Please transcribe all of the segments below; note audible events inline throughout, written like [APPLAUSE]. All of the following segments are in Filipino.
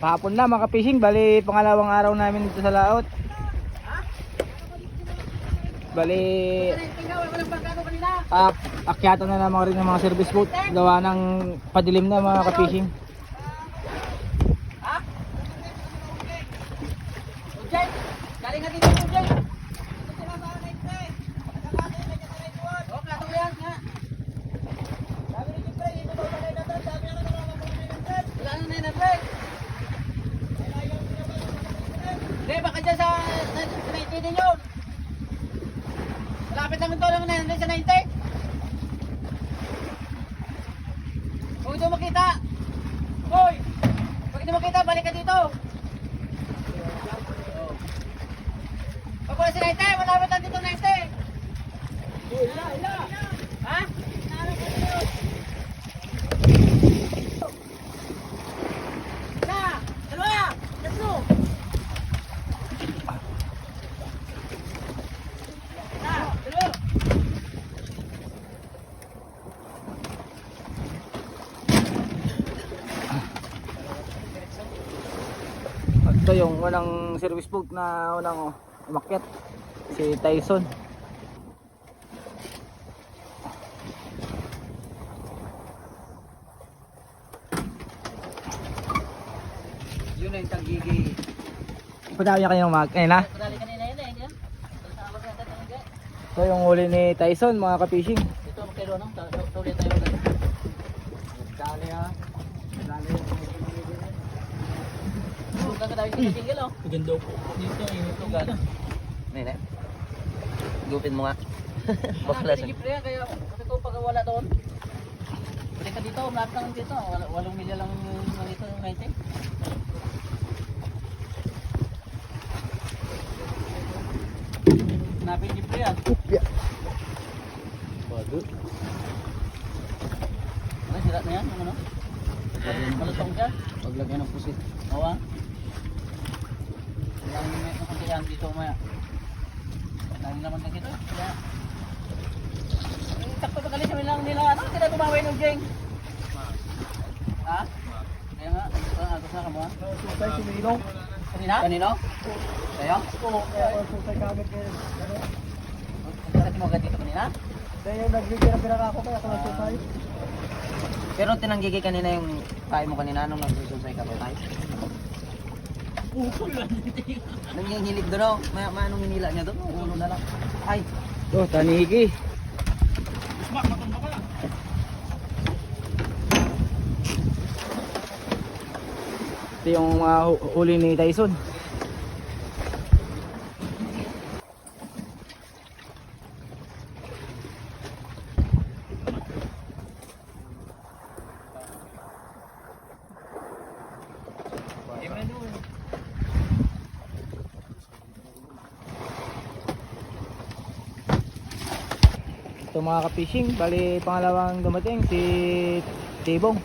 Kahapon na mga fishing, bali pangalawang araw namin dito sa laot. Bali ah, akyatan na naman rin ng mga service boat gawa ng padilim na mga ka-fishing. Galing natin dito, Jay. Oh, plato yan, nga. Wala na na pre. Pre, baka 90 din yun. Malapit naman to naman na sa 90. Kung ito makita. Hoy! Pag ito makita, balik ka dito. Pag wala si 90, malapit lang dito 90. Ila, ila. Ha? Isa, dalawa, tatlo. Isa, dalawa. Ito yung unang service boat na unang oh, umakyat. Si Tyson. Yun na yung tagigi. Padami niya kanyang mag... Ayun na. Eh. Ito yung huli ni Tyson mga ka-fishing. Ito magkairo nang tuloy tayo ulit. Dali ha. Dali. Kita tinggal oh. Ganda po. Dito yung Tugan. Nene. Gupin mo nga. Bakla sa Gipre kaya kasi ko pag wala doon. Pwede ka dito, lahat lang dito. Wal- Walong milya lang yung lang ito yung 90. Hanapin Gipre yan. Upya. Ano, sira na yan? Ano? Malutong siya? Paglagyan ng pusit. Oo ah. Ilang na kunti yan dito maya. Lagi naman na dito. Kaya... Sakto pa kalis kami nila. Ano? Tidak tumawin ng Jeng. Ha? Kaya nga. Agos na ka mo ha? Susay si Minong. Kanina? Kanino? Sa'yo? Oo, kaya susay kami kayo. Kasi mo agad dito kanina? Kaya nagbigay ng pinaka ko kaya ako susay. Pero tinanggigi kanina yung pahay mo kanina nung nagsususay ka ba tayo? Nangyinghilig doon oh. May, may anong hinila niya doon? Ulo na lang. Ay, Oh, tanigi. Ito yung mga hu- huli ni Tyson. Mga ka-fishing, bali pangalawang dumating si Tibong.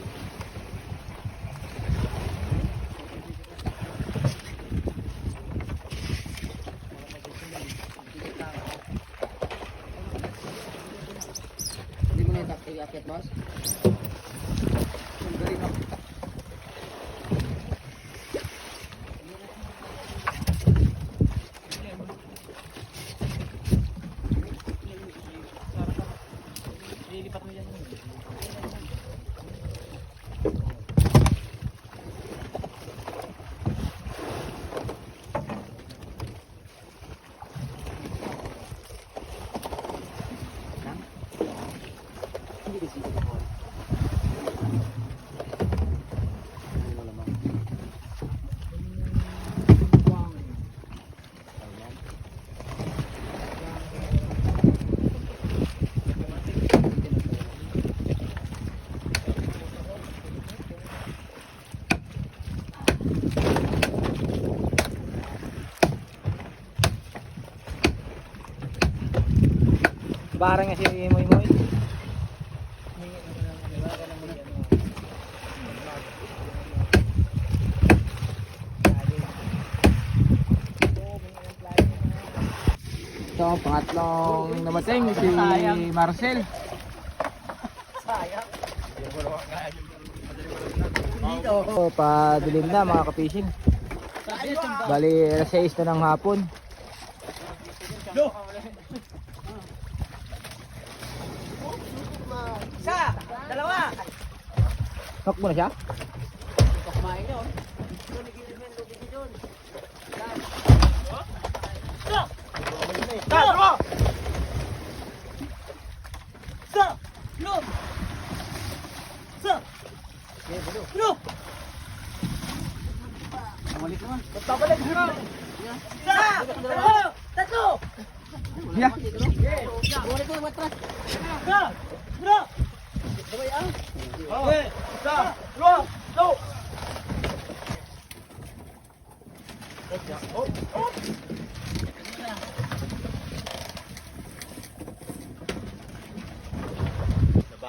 hindi mo na yung takti akit boss? Barang nga si Moy Moy. Ito ang pangatlong namating si Marcel. Sayang. dito. Padilim na mga ka-fishing. Bali, alas 6 na ng hapon. Isa, dalawa. Knock mo na siya? Bumalik naman. Babalik mo. Isa, dalawa, tatlo. Yeah. Bumalik naman, matras.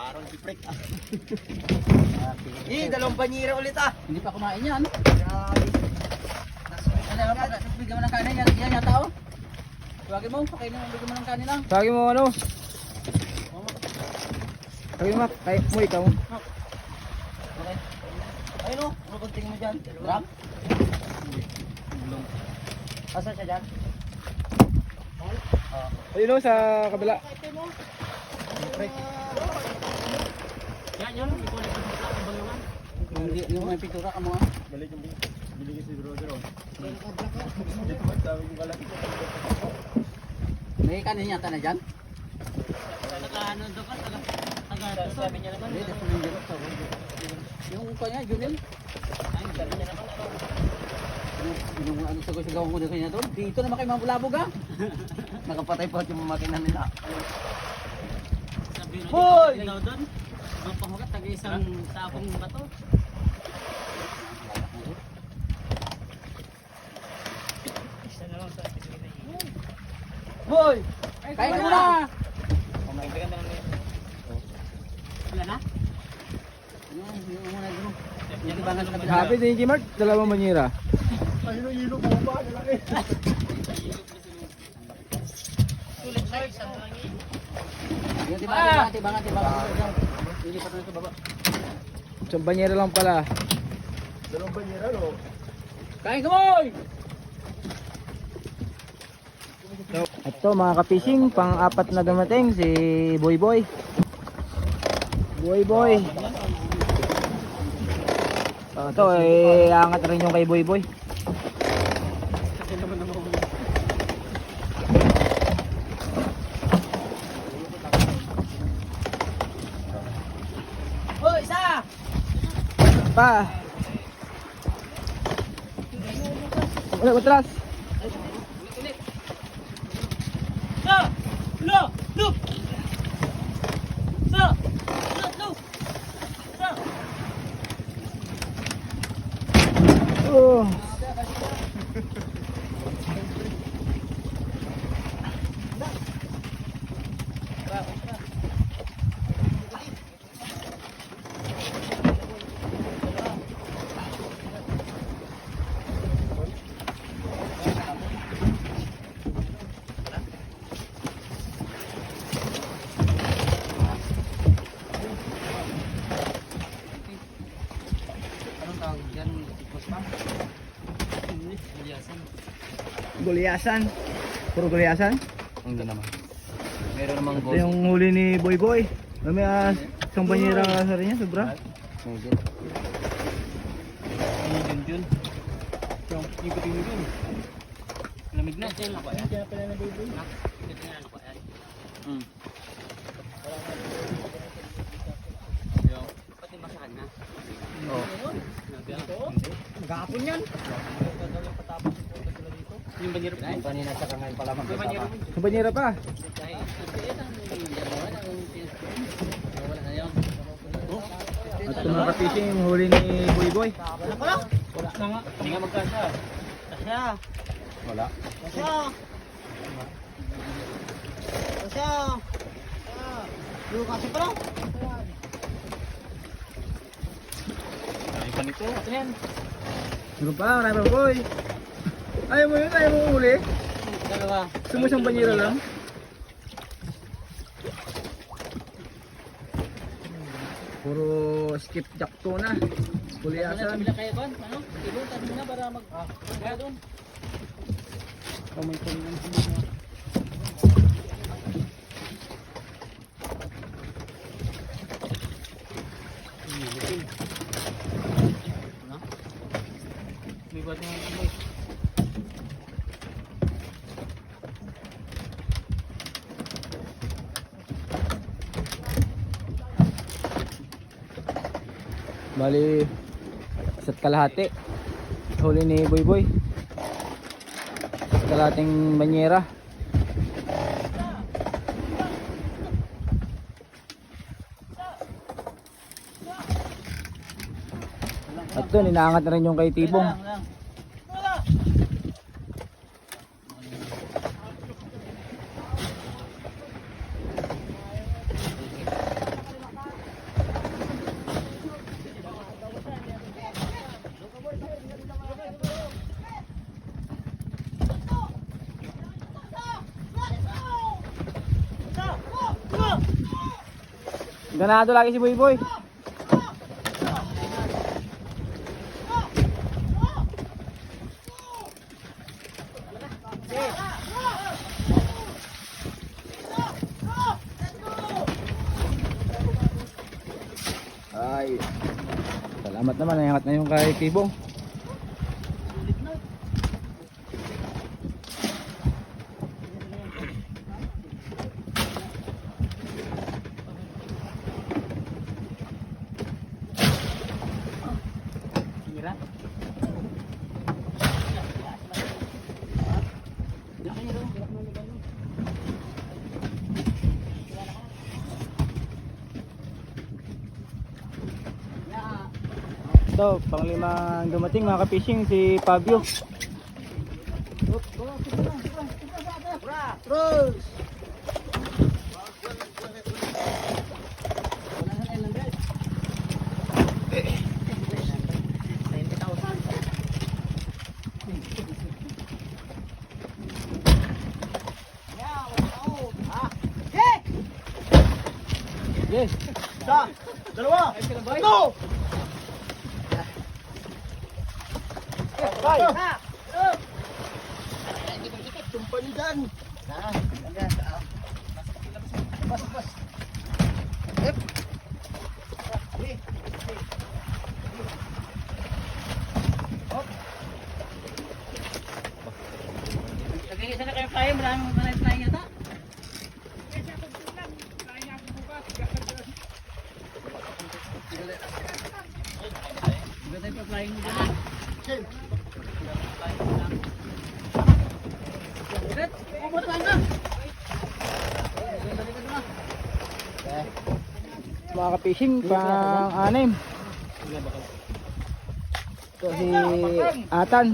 [LAUGHS] Eh, dalawang banyera ulit ah. Hindi pa kumain yan. Ano, ano, bigyan mo ng kanin. Yan, yan yata oh. Tawagin mo, pakainin mo, bigyan mo ng kanin lang. Tawagin mo ano? Tawagin mo, kay mo ikaw. Okay. Ayun o, ano bang tingin mo dyan? Drop. Asa siya dyan? Ayun o, sa kabila. Hindi, yung may pintura ka mo ah. May kanin yata na dyan? Nakaano doon ka? Sabi niya naman. Hindi, yung sa Yung kanya, Junel. Ay, sabi niya naman. Yung, yung ano sa sigaw ko na kanya doon. Dito naman kayo mabulabog ah. [LAUGHS] Nakapatay po yung makina nila. Hoy! doon. Isang tapong bato. Hoy! Kain ka muna! Wala na? Yung, yung muna doon. Yung ibangan sa kabila. Happy din Mark, dalawang manyira. Yung tibangan, tibangan, tibangan, tibangan. Lilipat na sa baba. Isang banyera lang pala. Kain ka boy! Ito mga ka-fishing, pang-apat na dumating si Boy Boy. Boy Boy. Ito eh, angat rin yung kay Boy Boy. Hoy, isa! Pa! Wala, matras! Sa! Lo! Lo! Sa! Lo! Lo! Sa! Oh. Anong tawag dyan? Tikos pa? Biliasan. Gulyasan. Puro gulyasan. Hindi naman. Meron namang Ito yung huli ni Boy Boy. May uh, isang banyera sa rin niya, sobra. Yun yun. Yung ikutin mo yun. Lamig na. Diyan ako yan. Diyan pala na baby. Dito nga ako yan. Hmm. Pati masakan na. Oh. Magkakapon yan. Yung banyero pa. Yung kanina sa kangayon pala magkasama. Isang banyera pa. Wala wala. At mga ka-fishing, yung huli ni Boy Boy. Wala na nga. Hindi nga magkasa. Kasya. Wala. Kasya. Kasya. Yung kasi pa lang. Ay, panito. Ito yan. Ano pa, marami pa Boy. Ayaw mo yun, ayaw mo huli. Dalawa. Gusto mo isang banyera lang. Puro skip jack tuna. Ano na Kuliasan. kabila kayo kon? Ano? Ibo tayo muna para mag Kaya doon. Kamay ko rin May buhat ng Bali, isa't kalahati. Huli ni Boy Boy. Isa't kalahating banyera. At doon, inaangat na rin yung kay Tibong. Ganado lagi si Boy. Ay. Salamat naman, nayangat na yung kay Tibong. Ito, panglimang dumating mga ka-fishing si Fabio. Yes. Lagay isa na kayo flyer, maraming maraming flyer yata. Maganda yung flying mo dyan. Red, ubot lang na. Mga ka-fishing, pang-anim. Ito si Atan.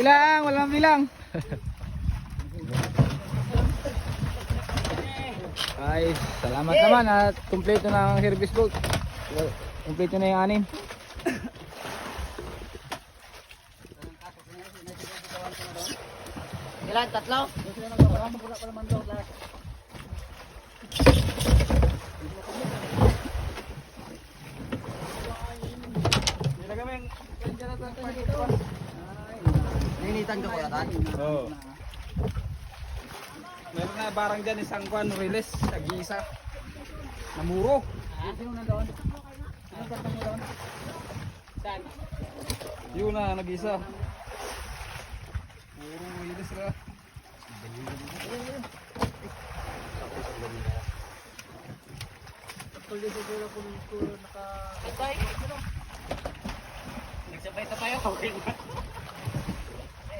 Bilang, walang bilang. Ay, salamat naman at kumpleto na ang service boat. Kumpleto na yung anim. Ilan? Tatlo? Ninitan ka kuya tan? Oo. Meron na barang dyan isang kwan release sa gisa. Namuro. Sino na doon? Ano karta mo doon? Saan? Yun na nag-isa. Puro release na. Sabay. Nagsabay sa payo. Okay na. Ha? Ito lang gigi naman. O, basta susunod niya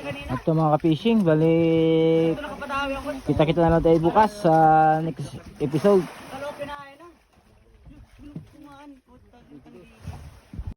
kanina. At ito mga ka-fishing, bali kita-kita na lang tayo bukas sa next episode.